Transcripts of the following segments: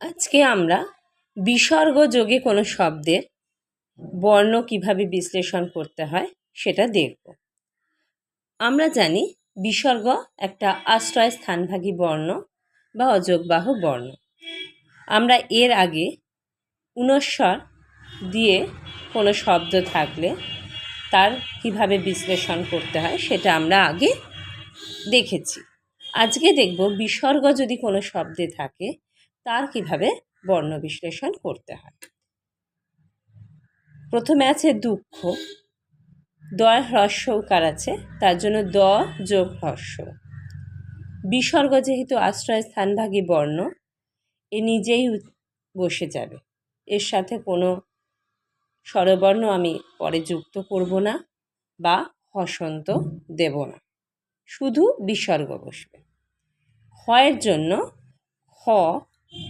আজকে আমরা বিসর্গ যোগে কোনো শব্দের বর্ণ কীভাবে বিশ্লেষণ করতে হয় সেটা দেখব। আমরা জানি বিসর্গ একটা আশ্রয় স্থানভাগী বর্ণ বা অযোগবাহ বর্ণ। আমরা এর আগে উনস্বর দিয়ে কোনো শব্দ থাকলে তার কীভাবে বিশ্লেষণ করতে হয় সেটা আমরা আগে দেখেছি। আজকে দেখব বিসর্গ যদি কোনো শব্দে থাকে তার কীভাবে বর্ণ বিশ্লেষণ করতে হয়? প্রথমে আছে দুঃখ, দয়, হ্রস্ব উকার আছে? তার জন্য দ যোগ হ্রস্ব। বিসর্গ যেহেতু আশ্রয় স্থানভাগী বর্ণ, এ নিজেই বসে যাবে। এর সাথে কোনো স্বরবর্ণ আমি পরে যুক্ত করব না বা হসন্ত দেব না। শুধু বিসর্গ বসবে। ক্ষয়ের জন্য খ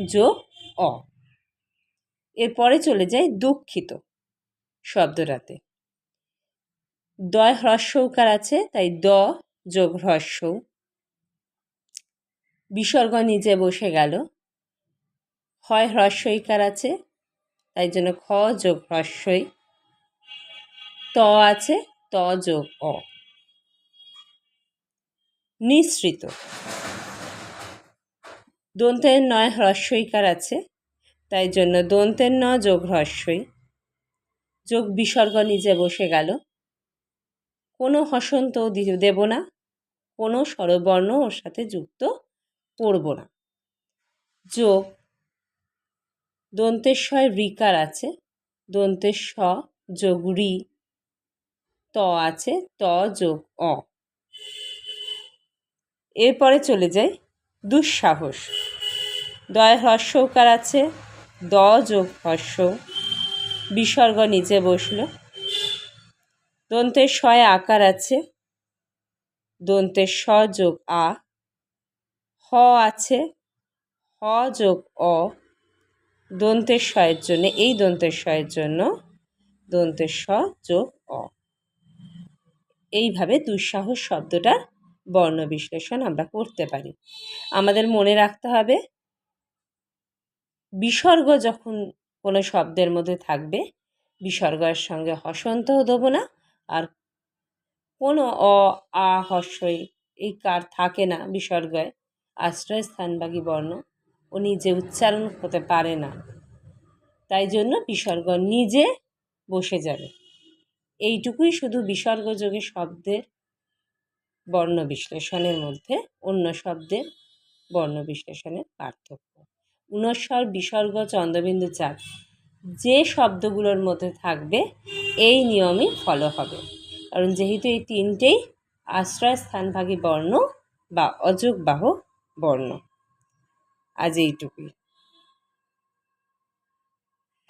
যোগ অ। এরপরে চলে যায় দুঃখিত শব্দটাতে। দয় হ্রস্ব উকার আছে, তাই দ যোগ হ্রস্ব বিসর্গ নিজে বসে গেল। হয় হ্রস্ব ইকার আছে, তাই জন্য খ যোগ হ্রস্বই ত আছে, ত যোগ অ। নিঃসৃত। দন্তের নয় হ্রস্বইকার আছে, তাই জন্য দন্তের ন যোগ হ্রস্বই। যোগ বিসর্গ নিজে বসে গেল। কোনো হসন্ত দেব না, কোনো স্বরবর্ণ ওর সাথে যুক্ত করব না। যোগ দন্তের দন্তেশ্বয় রিকার আছে দন্তের স যোগ রি ত আছে, ত যোগ অ। এরপরে চলে যাই দুঃসাহস। দয় হ্রস্বকার আছে দ যোগ হ্রস্ব বিসর্গ নিচে বসল। দন্তের শয় আকার আছে, দন্তের স যোগ আ। হ আছে, হ যোগ অ। দন্তের শয়ের জন্য, এই দন্তের শয়ের জন্য দন্তের স যোগ অ। এইভাবে দুঃসাহস শব্দটার বর্ণ বিশ্লেষণ আমরা করতে পারি। আমাদের মনে রাখতে হবে বিসর্গ যখন কোনো শব্দের মধ্যে থাকবে, বিসর্গের সঙ্গে হসন্তও দেবো না, আর কোনো অ, আ হস্যই এই কার থাকে না বিসর্গয় আশ্রয় স্থানবাগী বর্ণ ও নিজে উচ্চারণ হতে পারে না, তাই জন্য বিসর্গ নিজে বসে যাবে। এইটুকুই শুধু বিসর্গযোগে শব্দের বর্ণ বিশ্লেষণের মধ্যে অন্য শব্দের বর্ণ বিশ্লেষণের পার্থক্য। উনস্বর বিসর্গ চন্দ্রবিন্দু চাপ যে শব্দগুলোর মধ্যে থাকবে, এই নিয়মই ফলো হবে। কারণ যেহেতু এই তিনটেই আশ্রয় স্থানভাগী বর্ণ বা অযোগবাহ বর্ণ। আজ এইটুকুই।